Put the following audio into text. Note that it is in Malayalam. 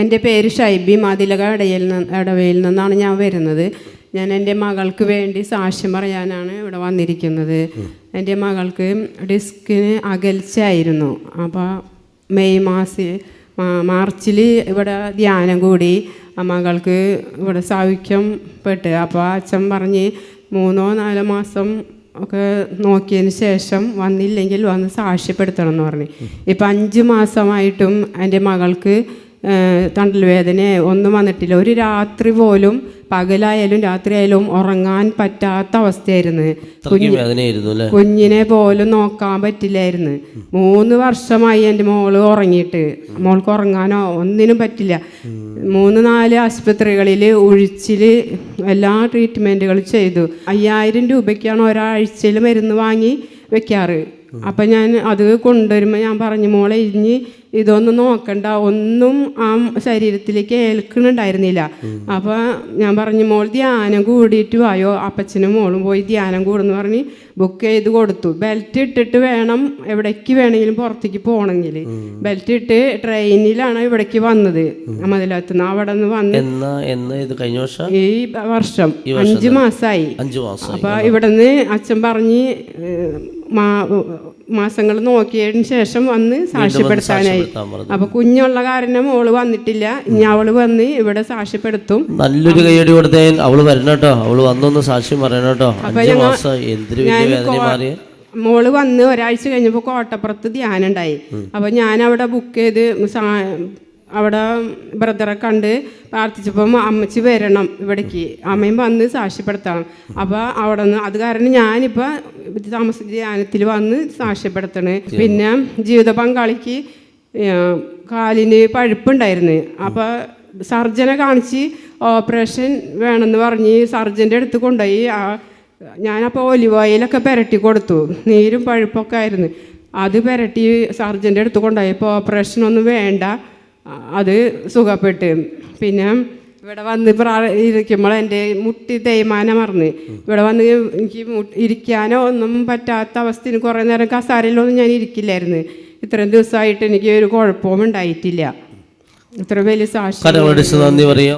എന്റെ പേര് ഷൈബി മാതിലക ഇടയിൽ നിന്ന് ഇടവയിൽ നിന്നാണ് ഞാൻ വരുന്നത്. ഞാൻ എന്റെ മകൾക്ക് വേണ്ടി സാക്ഷ്യം പറയാനാണ് ഇവിടെ വന്നിരിക്കുന്നത്. എന്റെ മകൾക്ക് ഡിസ്കിന് അകൽച്ചയായിരുന്നു. അപ്പോൾ മെയ് മാസി മാർച്ചിൽ ഇവിടെ ധ്യാനം കൂടി. മകൾക്ക് ഇവിടെ സൗഖ്യം പെട്ട്. അപ്പോൾ അച്ഛൻ പറഞ്ഞ് മൂന്നോ നാലോ മാസം ഒക്കെ നോക്കിയതിന് ശേഷം വന്നില്ലെങ്കിൽ വന്ന് സാക്ഷ്യപ്പെടുത്തണം എന്ന് പറഞ്ഞു. ഇപ്പം അഞ്ച് മാസമായിട്ടും എന്റെ മകൾക്ക് തണ്ടൽ വേദന ഒന്നും വന്നിട്ടില്ല. ഒരു രാത്രി പോലും പകലായാലും രാത്രിയായാലും ഉറങ്ങാൻ പറ്റാത്ത അവസ്ഥയായിരുന്നു. കുഞ്ഞു കുഞ്ഞിനെ പോലും നോക്കാൻ പറ്റില്ലായിരുന്നു. മൂന്ന് വർഷമായി എന്റെ മോൾ ഉറങ്ങിയിട്ട്. മോൾക്ക് ഉറങ്ങാനോ ഒന്നിനും പറ്റില്ല. മൂന്ന് നാല് ആശുപത്രികളിൽ ഒഴിച്ചിൽ എല്ലാ ട്രീറ്റ്മെന്റുകളും ചെയ്തു. അയ്യായിരം രൂപയ്ക്കാണ് ഒരാഴ്ചയിൽ മരുന്ന് വാങ്ങി വെക്കാറ്. അപ്പം ഞാൻ അത് കൊണ്ടുവരുമ്പോൾ ഞാൻ പറഞ്ഞു മോളെ ഇനി ഇതൊന്നും നോക്കണ്ട. ഒന്നും ആ ശരീരത്തിലേക്ക് ഏൽക്കുന്നുണ്ടായിരുന്നില്ല അപ്പോൾ ഞാൻ പറഞ്ഞു മോൾ ധ്യാനം കൂടിയിട്ട് വായോ? അപ്പച്ചനും മോളും പോയി ധ്യാനം കൂടുന്നു പറഞ്ഞ് ബുക്ക് ചെയ്ത് കൊടുത്തു. ബെൽറ്റ് ഇട്ടിട്ട് വേണം എവിടേക്ക് വേണമെങ്കിലും പുറത്തേക്ക് പോകണമെങ്കിൽ ബെൽറ്റ് ഇട്ട് ട്രെയിനിലാണ് ഇവിടേക്ക് വന്നത്. മതിലത്തുനിന്ന് അവിടെ നിന്ന് വന്ന് ഈ വർഷം അഞ്ചു മാസമായി അപ്പൊ ഇവിടുന്ന് അച്ഛൻ പറഞ്ഞ് മാസങ്ങൾ നോക്കിയതിന് ശേഷം വന്ന് സാക്ഷ്യപ്പെടുത്താനായി. അപ്പൊ കുഞ്ഞുള്ള കാരണം ഓൾ വന്നിട്ടില്ല. ഇനി അവൾ വന്ന് ഇവിടെ സാക്ഷ്യപ്പെടുത്തും. നല്ലൊരു കൈയടി കൊടുത്തേ. അവൾ വരണട്ടോ അവൾ വന്നൊന്ന് സാക്ഷ്യം പറയണം കേട്ടോ. അഞ്ചു മാസം എന്തൊരു മാറിയ. മോൾ വന്ന് ഒരാഴ്ച കഴിഞ്ഞപ്പോൾ കോട്ടപ്പുറത്ത് ധ്യാനം ഉണ്ടായി അപ്പൊ ഞാൻ അവിടെ ബുക്ക് ചെയ്ത് അവിടെ ബ്രദറെ കണ്ട് പ്രാർത്ഥിച്ചപ്പം അമ്മച്ചി വരണം ഇവിടേക്ക്. അമ്മയും വന്ന് സാക്ഷ്യപ്പെടുത്തണം. അപ്പോൾ അവിടെ നിന്ന് അത് കാരണം ഞാനിപ്പോൾ താമസ ധ്യാനത്തിൽ വന്ന് സാക്ഷ്യപ്പെടുത്തണ്. പിന്നെ ജീവിത പങ്കാളിക്ക് കാലിന് പഴുപ്പുണ്ടായിരുന്നു. അപ്പോൾ സർജനെ കാണിച്ച് ഓപ്പറേഷൻ വേണമെന്ന് പറഞ്ഞ് സർജന്റെ അടുത്ത് കൊണ്ടുപോയി. ആ ഞാനപ്പോൾ ഒലിവ് ഓയിലൊക്കെ പുരട്ടി കൊടുത്തു. നീരും പഴുപ്പൊക്കെ ആയിരുന്നു. അത് പുരട്ടി സർജന്റെ അടുത്ത് കൊണ്ടുപോയി ഇപ്പോൾ ഓപ്പറേഷനൊന്നും വേണ്ട. അത് സുഖപ്പെട്ട്. പിന്നെ ഇവിടെ വന്ന് ഇരിക്കുമ്പോൾ എന്റെ മുട്ടി തേയ്മാനം മറന്ന് ഇവിടെ വന്ന് എനിക്ക് ഇരിക്കാനോ ഒന്നും പറ്റാത്ത അവസ്ഥയിൽ കുറേ നേരം കസാരയിലൊന്നും ഞാൻ ഇരിക്കില്ലായിരുന്നു. ഇത്രയും ദിവസമായിട്ട് എനിക്ക് ഒരു കുഴപ്പവും ഉണ്ടായിട്ടില്ല. ഇത്ര വലിയ സാക്ഷി നന്ദി പറയാം.